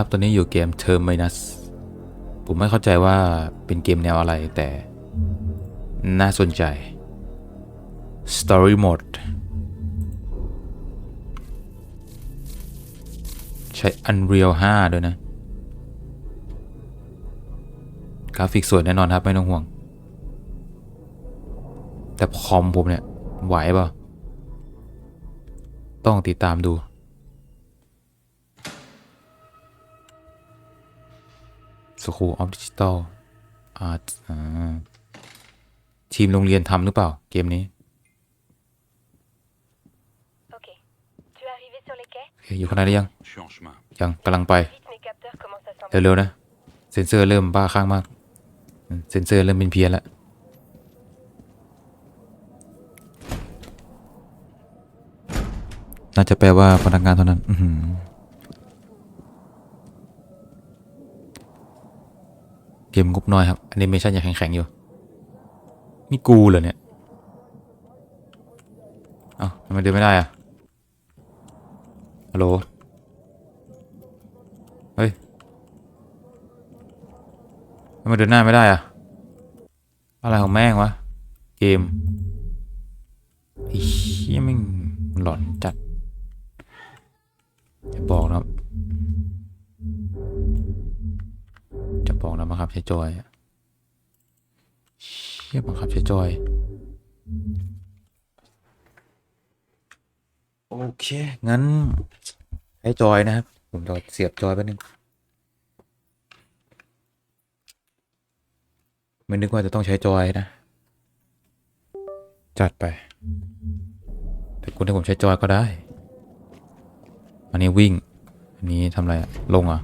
ครับตอนนี้อยู่เกม Terminus ผมไม่เข้าใจว่าเป็นเกมแนวอะไรแต่ น่าสนใจ Story Mode ใช้ Unreal 5 ด้วยนะ กราฟิกสวยแน่นอนครับ ไม่ต้องห่วง แต่คอมผมเนี่ย ไหวเปล่า ต้องติดตามดู School of Digital Art อ่าทีมโรงเรียนทำหรือเปล่า เกมนี้ Ok. Tu es arrivé sur les quais โอเคอยู่ข้างในหรือยัง Je suis en chemin. ยังกำลังไป Vite, mes capteurs commencent à s'en เร็วๆนะ เซนเซอร์เริ่มบ้าข้างมากอืมเซนเซอร์เริ่มเป็นเพี้ยนแล้วน่าจะแปลว่าพนักงานเท่านั้น อื้อหือ เกมงบน้อยครับแอนิเมชันยังแข็งๆอยู่ นี่กูเหรอเนี่ยเอ้าทำไมเดินไม่ได้อะฮัลโหล เฮ้ยทำไมเดินหน้าไม่ได้อะอะไรของแม่งวะ เกมไอ้เหี้ยแม่งหลอนจัด จะบอกนะครับจะ บอกนะบังคับใช้จอยอะเชี่ยบังคับใช้จอย โอเค งั้นใช้จอยนะครับ ผมจะเสียบจอยแป๊บนึงไม่นึกว่าจะต้องใช้จอยนะ จัดไป แต่คุณให้ผมใช้จอยก็ได้ อันนี้วิ่ง อันนี้ทำอะไรอะลงอะ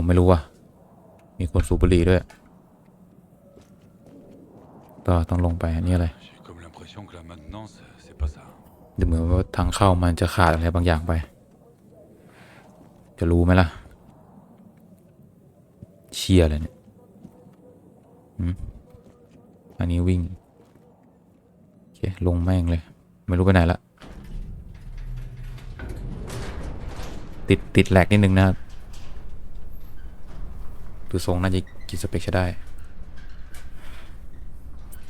ผมไม่รู้อะมีคนสูบบุหรี่ด้วยต่อต้องลงไปอันนี้อะไรดูเหมือนว่าทางเข้ามันจะขาดอะไรบางอย่างไป จะรู้ไหมล่ะ เชียร์เลยเนี่ยอันนี้วิ่งโอเคลงแม่งเลย ไม่รู้ไปไหนละ ติดติดแหลกนิดนึงนะครับ ดูทรงน่าจะกินสเปคใช้ได้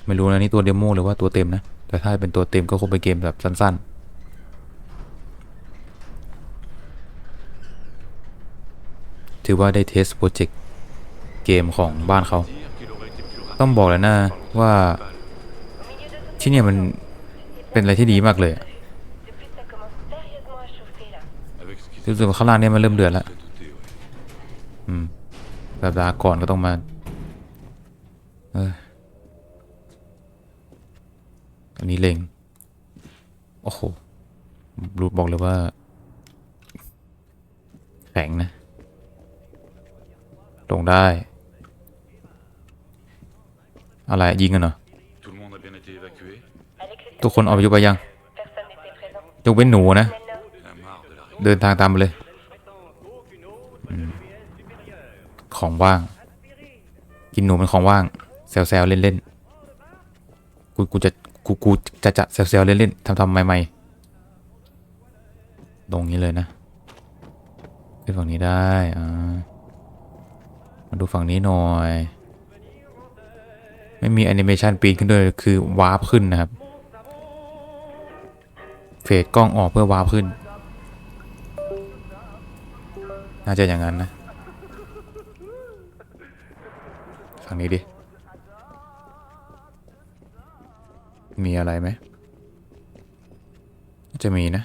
ไม่รู้นะนี่ตัวเดโมหรือว่าตัวเต็มนะ แต่ถ้าเป็นตัวเต็มก็คงเป็นเกมแบบสั้นๆถือว่าได้เทสโปรเจกต์เกมของบ้านเขา ต้องบอกเลยนะว่าที่เนี่ยมันเป็นอะไรที่ดีมากเลยรู้สึกว่าข้างล่างเนี่ยมันเริ่มเดือดแล้วอืม สัปดาห์ก่อนก็ต้องมาเออันนี้เล็งโอ้โหรูดบอกเลยว่า แข็งนะ ลงได้ อะไรยิงกันเหรอ ทุกคนออกไปยุบไปยังยกเว้นหนูนะ เดินทางตามไปเลยอืม ของว่าง กินหนูเป็นของว่างแซวๆเล่นๆกูกูจะกูกูจะจะแซวๆเล่นๆทำทำใหม่ๆตรงนี้เลยนะขึ้นฝั่งนี้ได้อ่ามาดูฝั่งนี้หน่อย ไม่มีแอนิเมชันปีนขึ้นด้วยคือวาร์ปขึ้นนะครับเฟดกล้องออกเพื่อวาร์ปขึ้น น่าจะอย่างนั้นนะ ฝั่งนี้ดิ มีอะไรไหม จะมีนะ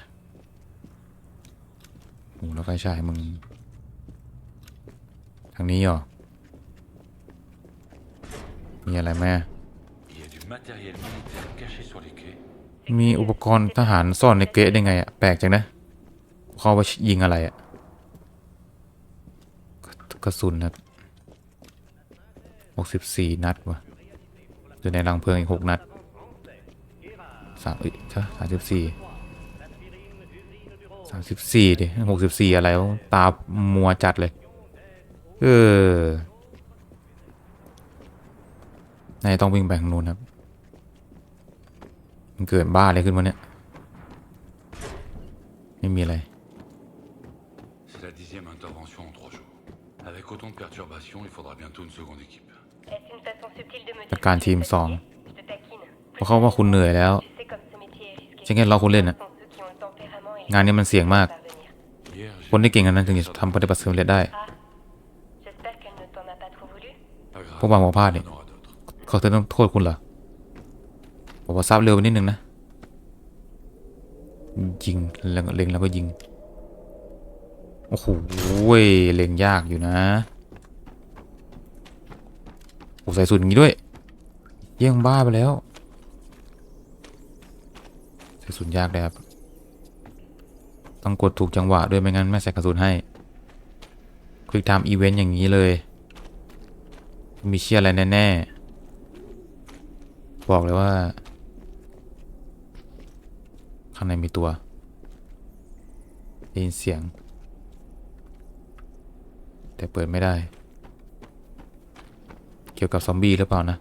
โอ้แล้วไฟฉายมึง ทางนี้เหรอ มีอะไรไหมมีอุปกรณ์ทหารซ่อนในเกะได้ไงอะแปลกจังนะเขาไว่ายิงอะไรอะกระกระสุนครับ หกสิบสี่นัดวะอยู่ในรังเพลิงอีกหกนัดสามเอ้ยสามสิบสี่สามสิบสี่ดิหกสิบสี่อะไรวะตามัวจัดเลย เออนายต้องวิ่งไปทางนู้นครับ มันเกิดบ้าอะไรขึ้นวะเนี่ย ไม่มีอะไร C'est la dixième intervention en trois jours. Avec autant de perturbations, il faudra bientôt une seconde équipe. จัดการทีมสองเพราะเขาว่าคุณเหนื่อยแล้วฉันแค่รอคุณเล่นอะงานนี้มันเสี่ยงมาก คนที่เก่งกันนั้นถึงจะทำปฏิบัติสำเร็จได้พวกบางหัวพลาดเนี่ยเขาจะต้องโทษคุณเหรอผมว่าทราบเร็วไปนิดนึงนะ ยิงแล้วเล็งแล้วก็ยิง โอ้โหเล็งยากอยู่นะ โอ้ใส่สุดอย่างนี้ด้วย เยี่ยงบ้าไปแล้ว ใส่สุดยากเลยครับ ต้องกดถูกจังหวะด้วยไม่งั้นไม่ใส่กระสุนให้ คลิกทำอีเวนต์อย่างนี้เลย มีเชียอะไรแน่ๆ บอกเลยว่า ข้างในมีตัวได้ยินเสียง แต่เปิดไม่ได้ กี่ยวกับซอมบี้หรือเปล่านะ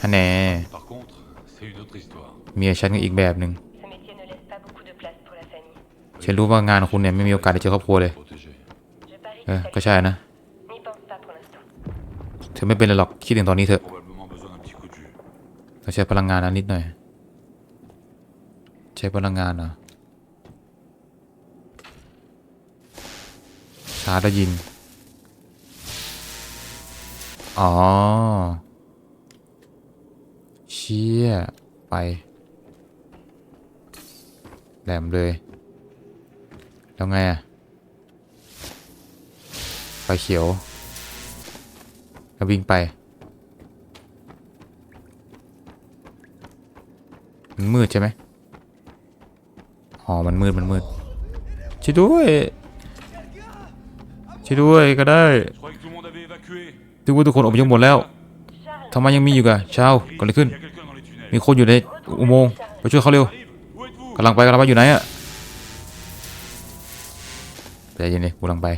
ฮะแน่ Par contre, c'est une autre histoire. เมียฉันก็อีกแบบหนึ่ง Ce métier ne laisse pas beaucoup de place pour la famille. ฉันรู้ว่างานของคุณเนี่ยไม่มีโอกาสได้เจอครอบครัวเลย Protégé. Je parie เออ que ก็ ça ใช่นะ n'y pense pas pour l'instant. เธอไม่เป็นไรหรอก คิดถึงตอนนี้เถอะ Probablement besoin d'un petit coup de jus. ต้องใช้พลังงานนั้นนิดหน่อย ใช้พลังงานเหรอชาร์จแล้วยิง อ๋อ เชี่ย ไป แหลมเลย แล้วไงอะไฟเขียวแล้ววิ่งไป มันมืดใช่ไหมอ๋อ มันมืด มันมืดช่วยด้วยช่วยด้วยก็ได้ Je croyais que tout le monde avait évacué. ดูว่าทุกคนอพยพหมดแล้วทำไมยังมีอยู่กะชาเกิดอะไรขึ้น มีคนอยู่ในอุโมงค์ไปช่วยเขาเร็วกำลังไปกำลังไปอยู่ไหนอะใจเย็นเลยกูกำลังไป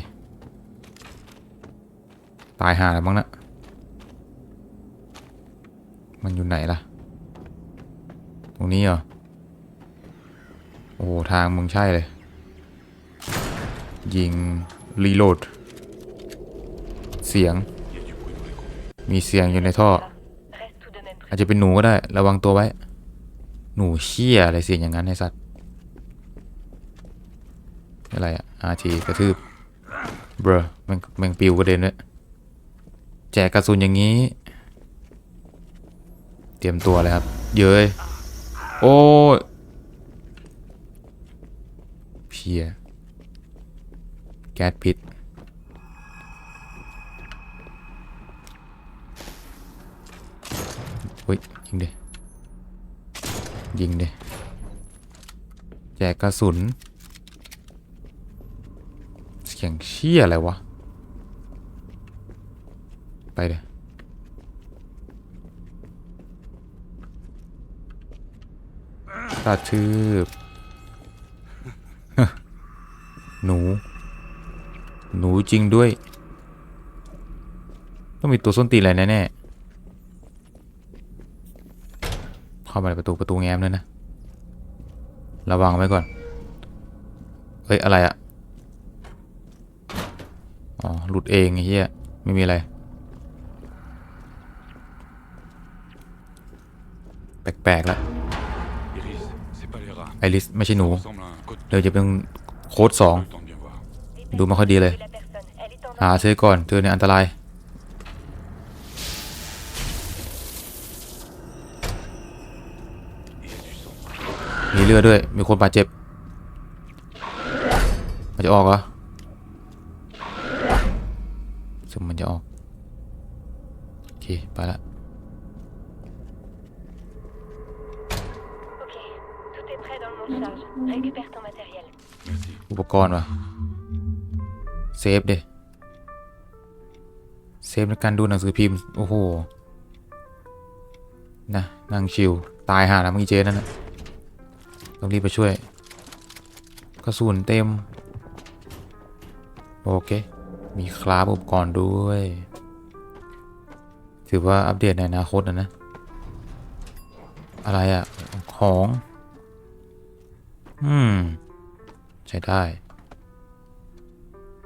ตายห่าแล้วมั้งนะมันอยู่ไหนล่ะ ตรงนี้เหรอ โอ้โหทางมึงใช่เลย ยิง รีโหลด เสียง มีเสียงอยู่ในท่อ อาจจะเป็นหนูก็ได้ ระวังตัวไว้ หนูเชี่ยอะไรเสียงอย่างนั้นไอ้สัตว์ อะไรอะอาทีกระทืบ เบรอแมงแมงปิวกระเด็นด้วยแจกกระสุนอย่างนี้ เตรียมตัวเลยครับ เย้ย โอ้เพียแก๊สพิษ เฮ้ยยิงดิยิงดิแจกกระสุนเสียงเชี่ยอะไรวะ ไปเลยกระทืบหนู หนูจริงด้วย ต้องมีตัวส้นตีนอะไรแน่ๆ เข้ามาในประตูประตูแง้มด้วยนะ ระวังไว้ก่อน เฮ้ย อะไรอะอ๋อ หลุดเองไอ้เหี้ย ไม่มีอะไร แปลกๆแล้วไอริส ไม่ใช่หนู เดี๋ยวจะเป็นโค้ดสอง ดูม่ค่อยดีเลย หาเธอก่อนเธอเนี่ยอันตราย เลือดด้วย มีคนบาดเจ็บ มันจะออกเหรอซึ่งมันจะออก โอเค ไปละ Ok, tout est prêt dans le monte-charge. Récupère ton matériel. Merci. อุปกรณ์วะเซฟเดเซฟในการดูหนังสือพิมพ์ โอ้โห นะนั่งชิวตายห่าแล้วมึงอีเจนั่นนะ ต้องรีบไปช่วย กระสุนเต็ม โอเค มีคลาบอุปกรณ์ด้วย ถือว่าอัปเดตในอนาคตนะนะ อะไรอะของ อืม ใช้ได้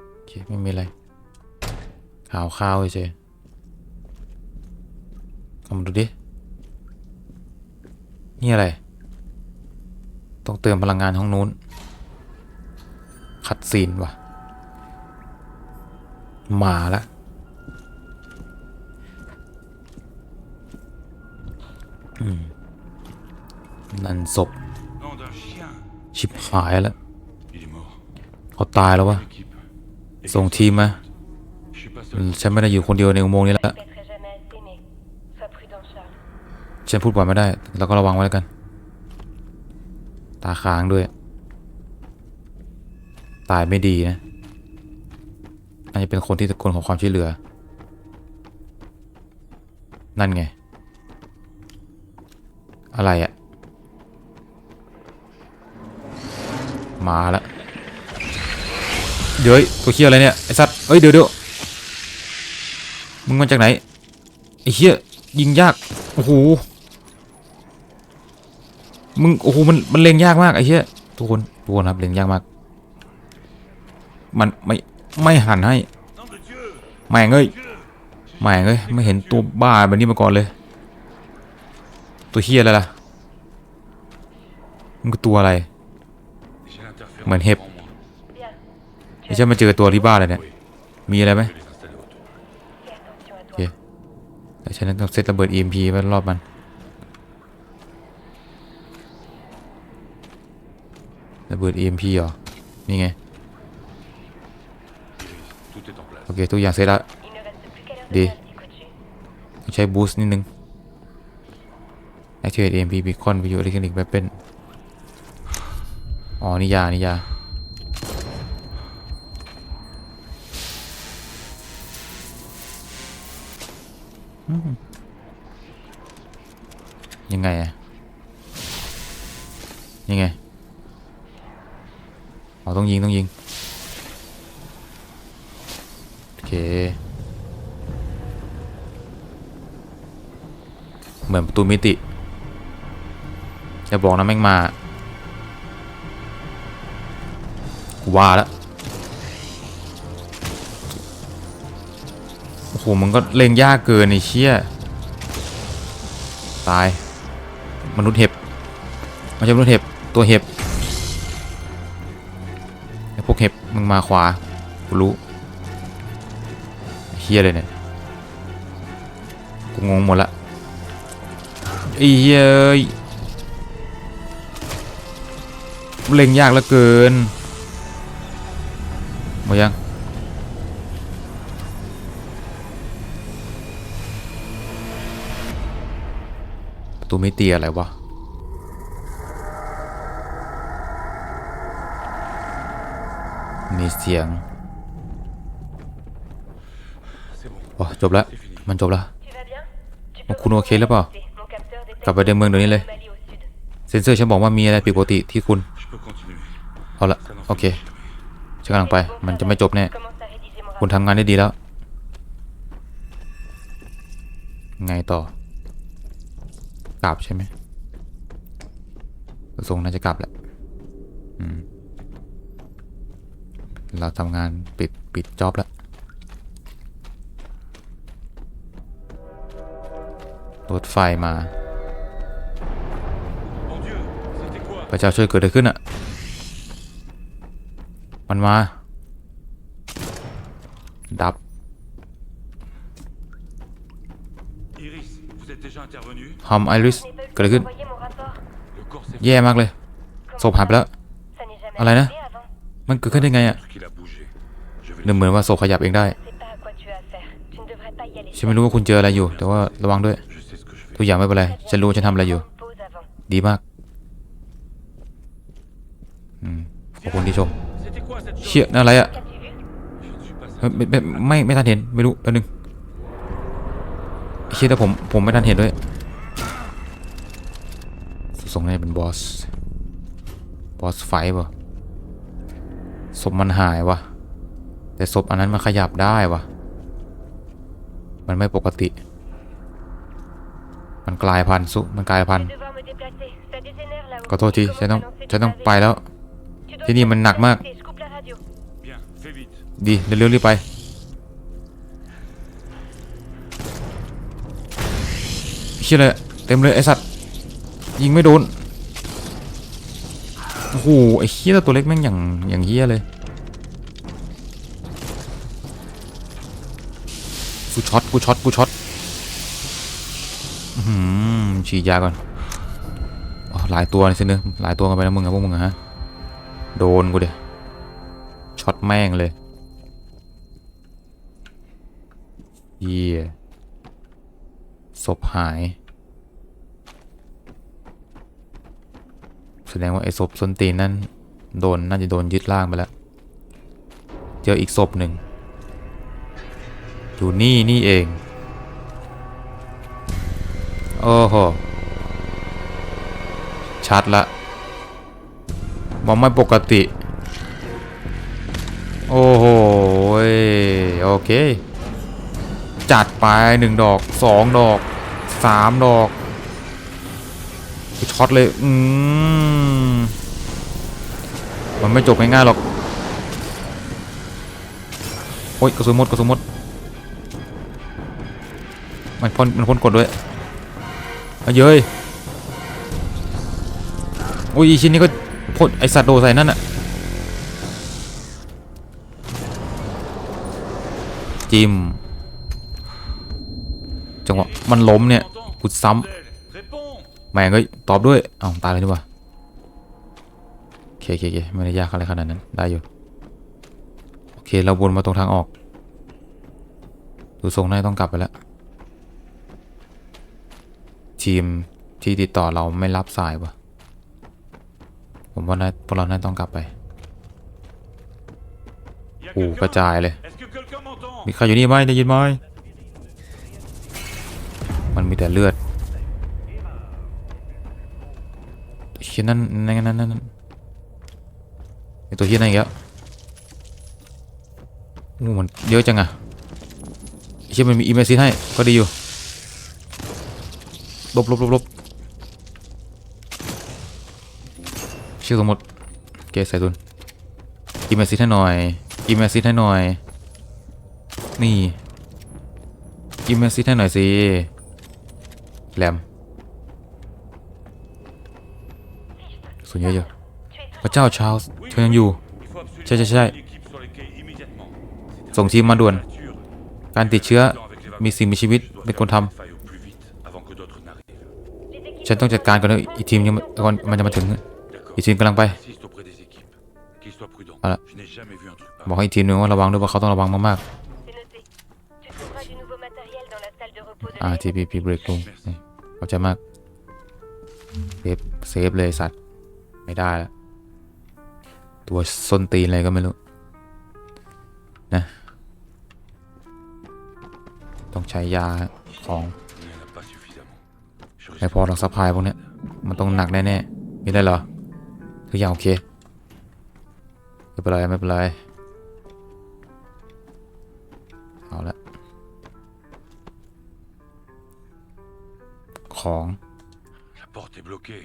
โอเคไม่มีอะไรข่าวข้าวเฉยๆเอามาดูดิ นี่อะไร ต้องเติมพลังงานห้องนู้นคัดซีนว่ะมาละอืมนั่นศพ ชิบหายแล้วเขาตายแล้ววะ ส่งทีมมาฉันไม่ได้อยู่คนเดียวในอุโมงค์นี้แล้วฉันพูดบ่อยไม่ได้แล้วก็ระวังไว้แล้วกัน ตาค้างด้วย ตายไม่ดีนะน่าจะเป็นคนที่ตะโกนขอความช่วยเหลือ นั่นไง อะไรอะมาละเดี๋ยวตัวเคี้ยอะไรเนี่ย ไอ้สัตว์เอ้ยเดี๋ยวเดี๋ยวมึงมาจากไหน ไอ้เหี้ยยิงยาก โอ้โห มึงโอ้โหมันมันเล็งยากมากไอ้เหี้ยทุกคนทุกคนครับเล็งยากมาก มันไม่ไม่หันให้แม่งเอ้ยแม่งเอ้ยไม่เห็นตัวบ้าแบบนี้มาก่อนเลย ตัวเฮียอะไรล่ะมันคือตัวอะไร J'ai l'interférence Mon hip. devant moi. Bien. ไม่ใช่มาเจอตัวที่บ้านเลยเนี่ยมีอะไรไหมโอเคแต่ฉันต้องเซตระเบิด EMP ไว้รอบมัน ระเบิด EMP เหรอ นี่ไง โอเค ทุกอย่างเสร็จแล้วดีใช้บูสต์นิดนึง Activate EMP Beacon ไปอยุอิเล็กทรอนิกส์แบเป็นอ๋อ นี่ยา นี่ยายังไงอะยังไง อต้องยิงต้องยิง โอเค เหมือนประตูมิติ จะบอกนะแม่งมา ว่าแล้ว โอ้โห มันก็เล็งยากเกินไอ้เชี่ย ตาย มนุษย์เห็บ ไม่ใช่มนุษย์เห็บ ตัวเห็บ มาขวากูรู้เฮียเลยเนี่ยกูงงหมดละไอ้เหี้ยเอ้ยเล็งยากเหลือเกินหมดยังประตูไม่เตียอะไรวะ มี เสียง C'est bon. อ๋อจบแล้วมันจบแล้ว Tu vas bien Tu Mon peux couloir ok, là, pas remonter. Mon capteur détecte กลับไปในเมืองเดี๋ยวนี้เลย une anomalie au sud. เซนเซอร์ฉันบอกว่ามีอะไรผิดปกติที่คุณ Je peux continuer. เอาละ Ça n'en โอเค finit jamais. ฉันกำลังไป มันจะไม่จบแน่ Commence à rédiger mon คุณ rapport. ทำงานได้ดีแล้ว ไงต่อกลับใช่ไหมทรงน่าจะกลับแหละอืม เราทำงานปิดปิดจ็อบแล้วรถไฟมา Mon Dieu, c'était quoi พระเจ้าช่วยเกิดอะไรขึ้นอะ มันมา ดับ Iris, vous êtes déjà intervenu ฮอมไอริส Je n'ai pas eu le เกิดอะไร temps ขึ้น d'envoyer mon rapport. Le corps s'est แย่มากเลยศพหายไปแล้ว Ça n'est jamais Alain, là arrivé avant. มันเกิดขึ้นได้ไงอะเดี๋ยวเหมือนว่าศพขยับเองได้ ฉันไม่รู้ว่าคุณเจออะไรอยู่ แต่ว่าระวังด้วย ทุกอย่างไม่เป็นไร ฉันรู้ฉันทำอะไรอยู่ ดีมากอขอบคุณที่ชม เชี่ยนั่นอะไรอะไม่ไม่ไม่ไม่ทันเห็น ไม่รู้แป๊บนึงเชี่ยแต่ผมผมไม่ทันเห็นด้วยส่งให้เป็นบอส บอสไฟท์ป่ะ ศพมันหายวะแต่ศพอันนั้นมันขยับได้วะมันไม่ปกติ มันกลายพันธุ์สุมันกลายพันธุ์ขอโทษทีฉันต้องฉันต้องไปแล้ว ที่นี่มันหนักมาก ดีเร็วๆรีบไปเชี่ยเลยเต็มเลยไอสัตว์ยิงไม่โดน โอ้โหไอ้เฮียตัวเล็กแม่งอย่างอย่างเฮียเลยกูช็อตกูช็อตกูช็อตอืมฉีดยาก่อนอ๋อหลายตัวเลยสิเนอะหลายตัวกันไปแล้วมึงอะพวกมึงอะฮะโดนกูเดี๋ยช็อตแม่งเลยเยี่ยศพหาย แสดงว่าไอ้ศพส้นตีนนั่นโดนน่าจะโดนยึดล่างไปแล้ว เจออีกศพหนึ่งอยู่นี่นี่เอง โอ้โห ชัดละมองไม่ปกติ โอ้โห โอเค จัดไปหนึ่งดอกสองดอกสามดอก ช็อตเลย อืม มันไม่จบง่ายๆหรอก โอ้ยกระสุนหมดกระสุนหมด มันพ่นมันพ่นกดด้วยเอาเย้ยโอ้ยอีชิ้นนี้ก็พ่นไอสัตว์โดใส่นั่นอะจิมจังหวะมันล้มเนี่ยกูซ้ำ แม่งก็ตอบด้วยเอ้าตายเลยดีกว่าโอเคโอเคไม่ได้ยากอะไรขนาดนั้นได้อยู่โอเคเราวนมาตรงทางออก ดูทรงน่าจะต้องกลับไปแล้ว ทีมที่ติดต่อเราไม่รับสายวะผมว่าน่าพวกเราน่าต้องกลับไปโอ้กระจายเลย มีใครอยู่นี่ไหมได้ยินไหมมันมีแต่เลือด ยนั่นนั่นนั่นนั่นนั่นไอตัวเฮียนั่นอีกแล้วโอ้มันเยอะจังอะเฮียมันมีอีเมซีให้ก็ดีอยู่ลบลบลบลบชื่อสมมติเกใส่ตุนอีเมซีให้หน่อยอีเมซีให้หน่อย นี่กิมเมซิให้หน่อยสิแรม ส่วนเยอะๆพระเจ้าชาร์ลส์เธอยังอยู่ ใช่ใช่ใช่ส่งทีมมาด่วน การติดเชื้อมีสิ่งมีชีวิตเป็นคนทำฉันต้องจัดการก่อนเลยอีกทีมยังก่อนมันจะมาถึงอีกทีมกำลังไปเอาละบอกให้อีกทีมหนึ่งว่าระวังด้วยว่าเขาต้องระวังมากๆอาทีพีพีเบรกลงเขอบใจมากเซฟเซฟเลยสัตว์ ไม่ได้แล้วตัวส้นตีนอะไรก็ไม่รู้ นะ ต้องใช้ยาของ Il n'y en a pas suffisamment. Je ไม่ risque พอหรอกซัพพลายพวกเนี้ยมันต้องหนักแน่ๆมีได้เหรอทุกอย่างโอเคไม่เป็นไรไม่เป็นไรเอาละของ La porte est bloquée.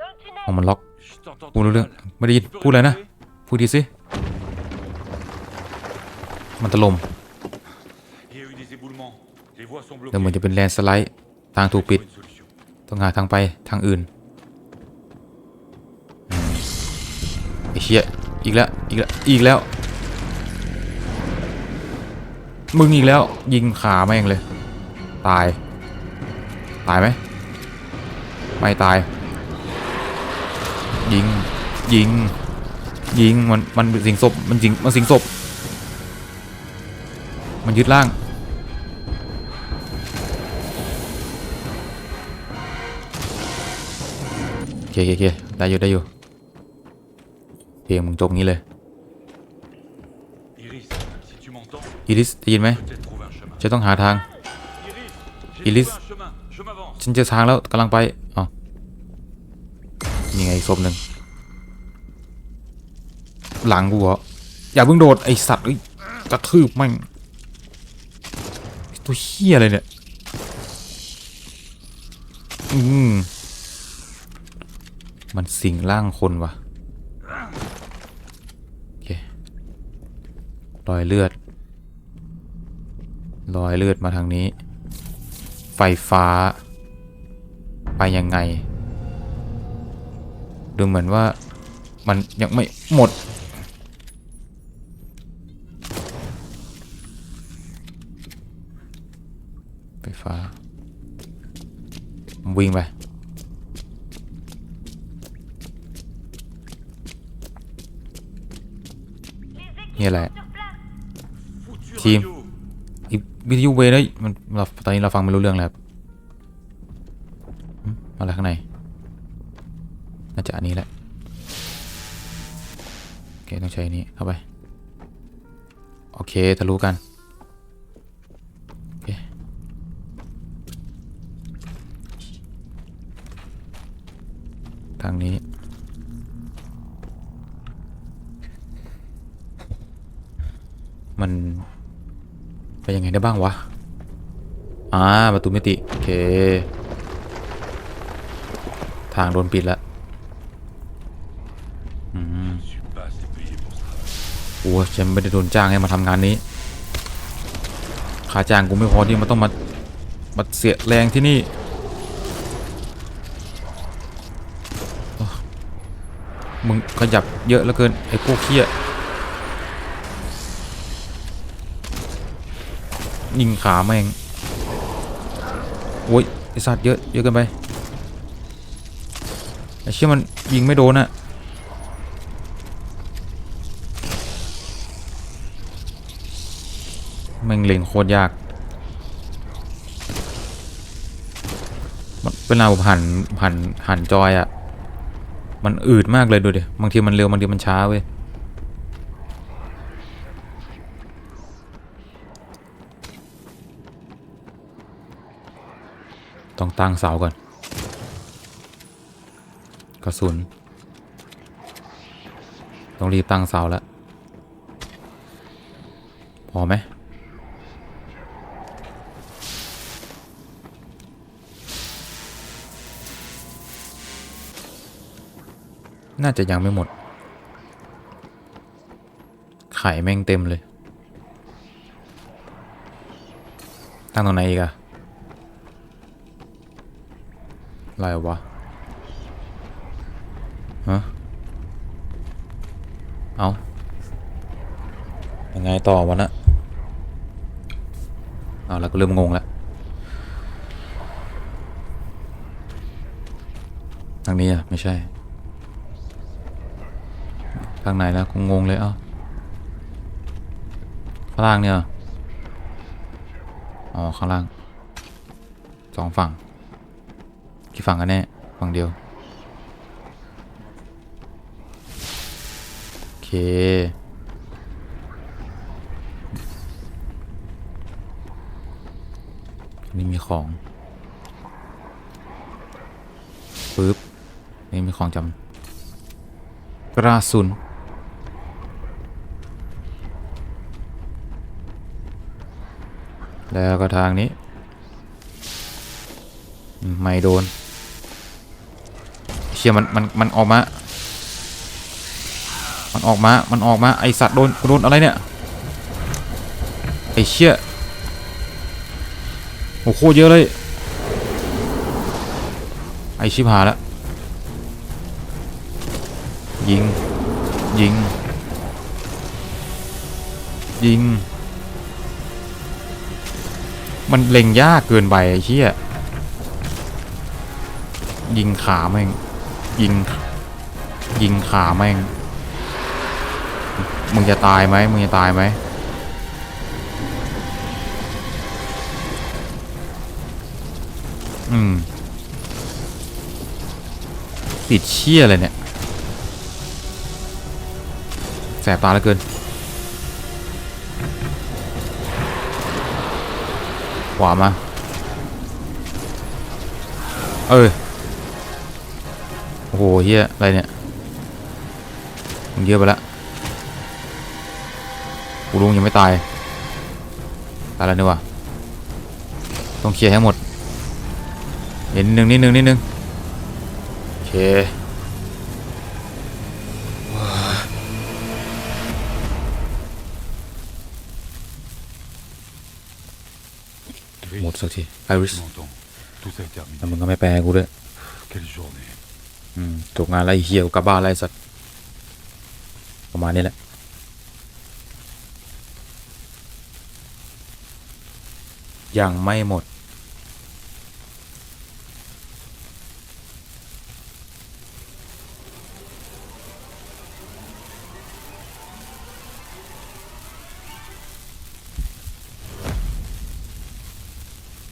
Dans le tunnel ห้องมันล็อก Je t'entends พูด très รู้เรื่อง mal. ไม่ได้ยิน Tu peux พูดอะไรนะ répéter พูดดีสิมันถล่ม Il y a eu des éboulements. Les voies sont แล้วเหมือน bloquées. จะเป็นแลนด์สไลด์ทางถูกปิด Trouve une solution. ต้องหาทางไปทางอื่นอืมไอ้เชี่ยอีกแล้วอีกแล้วอีกแล้ว มึงอีกแล้ว ยิงขาแม่งเลย ตาย ตายไหมไม่ตาย ยิง ยิง ยิง มัน มันสิงศพ มันสิง มันสิงศพ มันยึดร่างโอเคโอเคโอเคได้อยู่ได้อยู่ เพลงมึงจบงี้เลย Iris, si tu m'entends, อีลิสได้ยินไหม peut-être trouver un chemin. จะต้องหาทาง Iris, j'ai Iris. trouvé un chemin. Je m'avance. ฉันเจอทางแล้วกำลังไปอ๋อ นี่ไงศพหนึ่งหลังกูเหรออย่าเพิ่งโดดไอสัตว์กระทืบแม่งตัวเฮี้ยอะไรเนี่ยอืมมันสิงร่างคนวะรอยเลือด รอยเลือดมาทางนี้ ไฟฟ้า ไปยังไง ดูเหมือนว่ามันยังไม่หมด ไฟฟ้าวิ่งไปนี่แหละ Foutu Team. radio อีวิทยุเวย์เลยมันเราตอนนี้เราฟังไม่รู้เรื่องแล้วครับอะไรข้างใน เคทะลุกันโอเคทางนี้ มัน ไปยังไงได้บ้างวะ อ่า ประตูมิติ โอเค ทางโดนปิดแล้วอืม โอ้ฉันไม่ได้โดนจ้างให้มาทำงานนี้ค่าจ้างกูไม่พอที่มันต้องมามาเสียแรงที่นี่มึงขยับเยอะเหลือเกินไอ้พวกเคี้ยยิงขาแม่งโอ้ยไอสัตว์เยอะเยอะเกินไปไอเชี่ยมันยิงไม่โดนอะ แม่งเล็งโคตรยากมันเวลาผมหันหันหันจอยอะ่ะ มันอืดมากเลยดูดิบางทีมันเร็วบางทีมันช้าเว้ยต้องตั้งเสาก่อน กระสุน ต้องรีบตั้งเสาแล้ว พอไหม น่าจะยังไม่หมด ไข่แม่งเต็มเลย ตั้งตรงไหนอีกอะอะไรวะ ฮะ เอายังไงต่อวะนะเอาแล้วก็เริ่มงงแล้วทางนี้อะ ไม่ใช่ ทางไหนแล้วกูงงเลยเอ้าข้างล่างเนี่ยอ๋อข้างล่างสองฝั่งกี่ฝั่งกันแน่ฝั่งเดียวโอเคนนี้มีของปึ๊บนี่มีของจำกระสุน แล้วก็ทางนี้ ไม่โดน เชี่ยมันมันมันออกมา มันออกมา มันออกมา ไอสัตว์โดนโดนอะไรเนี่ย ไอเชี่ยโอ้โหเยอะเลย ไอชิบหาแล้ว ยิง ยิง ยิง มันเล็งยากเกินไปไอ้เชี่ยยิงขาแม่ง ยิง ยิงขาแม่ง มึงจะตายไหมมึงจะตายไหมอืม ติดเชี่ยอะไรเนี่ย แสบตาเหลือเกิน วามา เออโอ้โหเฮียอะไรเนี่ยมึงเยอะไปละกูลุงยังไม่ตาย ตายแล้วนี่วะต้องเคลียร์ให้หมด เห็นนิดนึงนิดนึงนิดนึงโอเค สักทีไอริส Tu m'entends Tout ça est แล้ว terminé. มึงก็ไม่แปลให้กูด้วย Quelle journée อืมจบงานแล้วไอ้เฮียกูกลับบ้านแล้วไอ้สัตว์ประมาณนี้แหละยังไม่หมด